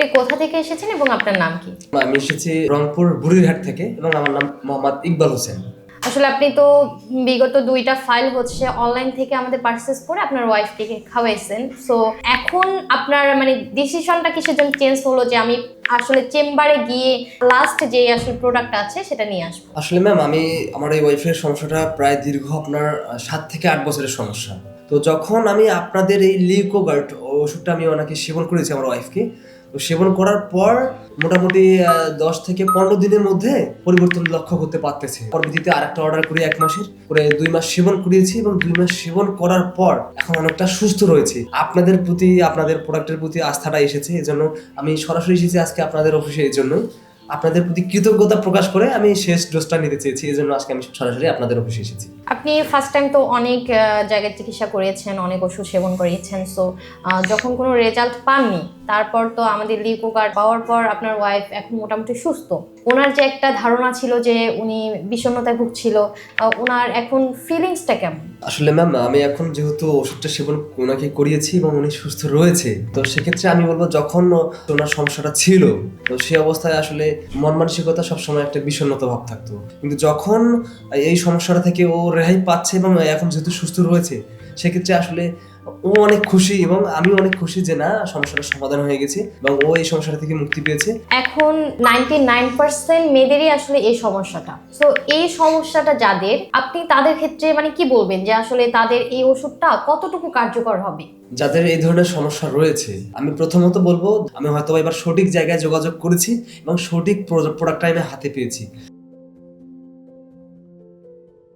আপনি কোথা থেকে এসেছেন এবং আপনার নাম কি? আমি এসেছি রংপুর বুড়িরহাট থেকে এবং আমার নাম মোহাম্মদ ইকবাল হোসেন। আসলে আপনি তো বিগত দুইটা ফাইল হচ্ছে অনলাইন থেকে আমাদের পারচেস করে আপনার ওয়াইফটিকে খাওয়াইছেন। সো এখন আপনার মানে ডিসিশনটা কিসের জন্য চেঞ্জ হলো যে আমি আসলে চেম্বারে গিয়ে লাস্ট যে আসলে প্রোডাক্ট আছে সেটা নিয়ে আসব? আসলে ম্যাম আমি আমার এই ওয়াইফের সমস্যাটা প্রায় দীর্ঘ আপনার সাত থেকে আট বছরের সমস্যা। তো যখন আমি আপনাদের এই লিউকোগার্ড ওষুধটা আমি ওনাকে সেবন করেছি আমার ওয়াইফকে তো সেবন করার পর মোটামুটি দশ থেকে পনেরো দিনের মধ্যে পরিবর্তন লক্ষ্য করতে পারতেছে। পরবর্তীতে আরেকটা অর্ডার করি এক মাসের। করে দুই মাস সেবন করিয়েছি এবং দুই মাস সেবন করার পর এখন অনেকটা সুস্থ রয়েছে। আপনাদের প্রতি, আপনাদের প্রোডাক্টের প্রতি আস্থাটা এসেছে এই জন্য আমি সরাসরি এসেছি আজকে আপনাদের অফিসে এই জন্য আপনাদের প্রতি কৃতজ্ঞতা প্রকাশ করে আমি শেষ ডোজটা নিতে চেয়েছি এই জন্য আজকে আমি সরাসরি আপনাদের অফিসে এসেছি। আপনি ফার্স্ট টাইম তো অনেক জায়গায় চিকিৎসা করিয়েছেন অনেক ওষুধ সেবন করিয়েছেন সো যখন কোনো রেজাল্ট পাননি, তারপর তো আমাদের লিকো কার্ড পাওয়ার পর আপনার ওয়াইফ এখন মোটামুটি সুস্থ। ওনার যে একটা ধারণা ছিল যে উনি বিষণ্ণতায় ভুগছিল ওনার এখন ফিলিংসটা কেমন? আসলে ম্যাম আমি এখন যেহেতু ওষুধটা সেবন ওনাকে করিয়েছি এবং উনি সুস্থ রয়েছে, তো সেক্ষেত্রে আমি বলব যখন ওনার সমস্যাটা ছিল, তো সেই অবস্থায় আসলে মন মানসিকতা সবসময় একটা বিষণ্ণতা ভাব থাকতো। কিন্তু যখন এই সমস্যাটা থেকে ও রেহাই পাচ্ছে এবং এখন যেহেতু সুস্থ রয়েছে সেক্ষেত্রে আসলে ও অনেক খুশি এবং আমি অনেক খুশি যে না সমস্যাটা সমাধান হয়ে গেছে এবং ও এই সমস্যাটা থেকে মুক্তি পেয়েছে। এখন নাইনটি নাইন পার্সেন্ট মেয়েদেরই আসলে এই সমস্যাটা। তো এই সমস্যাটা যাদের আপনি তাদের ক্ষেত্রে মানে কি বলবেন যে আসলে তাদের এই ওষুধটা কতটুকু কার্যকর হবে? যাদের এই ধরনের সমস্যা রয়েছে আমি প্রথমত বলব আমি হয়তো এবার সঠিক জায়গায় যোগাযোগ করেছি এবং সঠিক প্রোডাক্টটা আমি হাতে পেয়েছি।